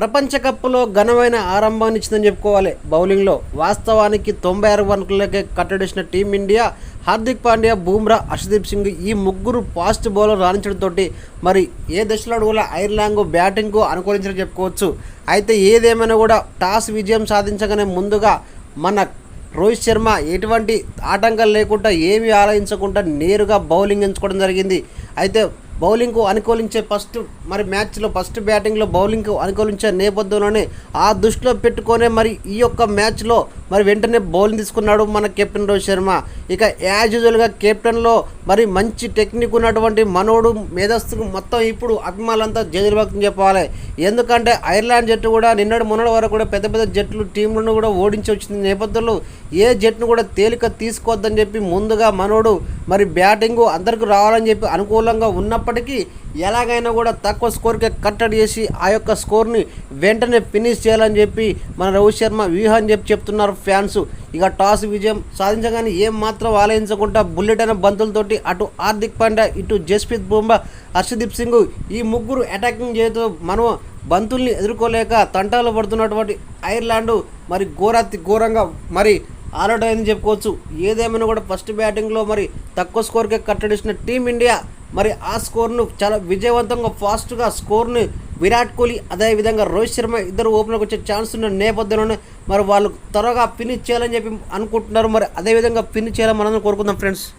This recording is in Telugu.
ప్రపంచ కప్లో ఘనమైన ఆరంభాన్ని ఇచ్చిందని చెప్పుకోవాలి. బౌలింగ్లో వాస్తవానికి తొంభై ఆరు వన్కులకే కట్టడేసిన టీమిండియా హార్దిక్ పాండ్యా బూమ్రా అర్షదీప్ సింగ్ ఈ ముగ్గురు ఫాస్ట్ బౌలర్ రాణించడంతో మరి ఏ దశలో కూడా ఐర్లాండ్ బ్యాటింగ్కు అనుకూలించని చెప్పుకోవచ్చు. అయితే ఏదేమైనా కూడా టాస్ విజయం సాధించగానే ముందుగా మన రోహిత్ శర్మ ఎటువంటి ఆటంకాలు లేకుండా ఏమీ ఆలోచించకుండా నేరుగా బౌలింగ్ ఎంచుకోవడం జరిగింది. అయితే బౌలింగ్కు అనుకూలించే ఫస్ట్ మరి మ్యాచ్లో ఫస్ట్ బ్యాటింగ్లో బౌలింగ్కు అనుకూలించే నేపథ్యంలోనే ఆ దృష్టిలో పెట్టుకొనే మరి ఈ యొక్క మ్యాచ్లో మరి వెంటనే బౌలింగ్ తీసుకున్నాడు మన కెప్టెన్ రోహిత్ శర్మ. ఇక యాజ్ యూజువల్గా కెప్టెన్లో మరి మంచి టెక్నిక్ ఉన్నటువంటి మనోడు మేధస్సుకు మొత్తం ఇప్పుడు అభిమానులంతా జైలు భక్తం చెప్పాలి. ఎందుకంటే ఐర్లాండ్ జట్టు కూడా నిన్నటి మొన్నటి వరకు కూడా పెద్ద పెద్ద జట్లు టీంలను కూడా ఓడించి వచ్చిన నేపథ్యంలో ఏ జట్టును కూడా తేలిక తీసుకోవద్దని చెప్పి ముందుగా మనోడు మరి బ్యాటింగ్ అందరికి రావాలని చెప్పి అనుకూలంగా ఉన్నప్పటికీ ఎలాగైనా కూడా తక్కువ స్కోర్కి కట్టడి చేసి ఆ యొక్క స్కోర్ని వెంటనే ఫినిష్ చేయాలని చెప్పి మన రోహిత్ శర్మ వ్యూహం చెప్పి చెప్తున్నారు ఫ్యాన్స్. ఇక టాస్ విజయం సాధించగానే ఏం మాత్రం ఆలోచించకుండా బుల్లెట్ అయిన బంతులతోటి అటు హార్దిక్ పాండ్యా ఇటు జస్ప్రీత్ బుమ్రా హర్షదీప్ సింగ్ ఈ ముగ్గురు అటాకింగ్ చేయతో మనం బంతుల్ని ఎదుర్కోలేక తంటాలు పడుతున్నటువంటి ఐర్లాండ్ మరి ఘోరాతి ఘోరంగా మరి ఆల్అౌట్ అయిందని చెప్పుకోవచ్చు. ఏదేమైనా కూడా ఫస్ట్ బ్యాటింగ్లో మరి తక్కువ స్కోర్కే కట్టడిసిన టీమిండియా మరి ఆ స్కోర్ను చాలా విజయవంతంగా ఫాస్ట్గా స్కోర్ని విరాట్ కోహ్లీ అదేవిధంగా రోహిత్ శర్మ ఇద్దరు ఓపెనర్కి వచ్చే ఛాన్స్ ఉన్న నేపథ్యంలోనే మరి వాళ్ళు త్వరగా ఫినిష్ చేయాలని చెప్పి అనుకుంటున్నారు. మరి అదేవిధంగా ఫినిష్ చేయాలని మనం కోరుకుందాం ఫ్రెండ్స్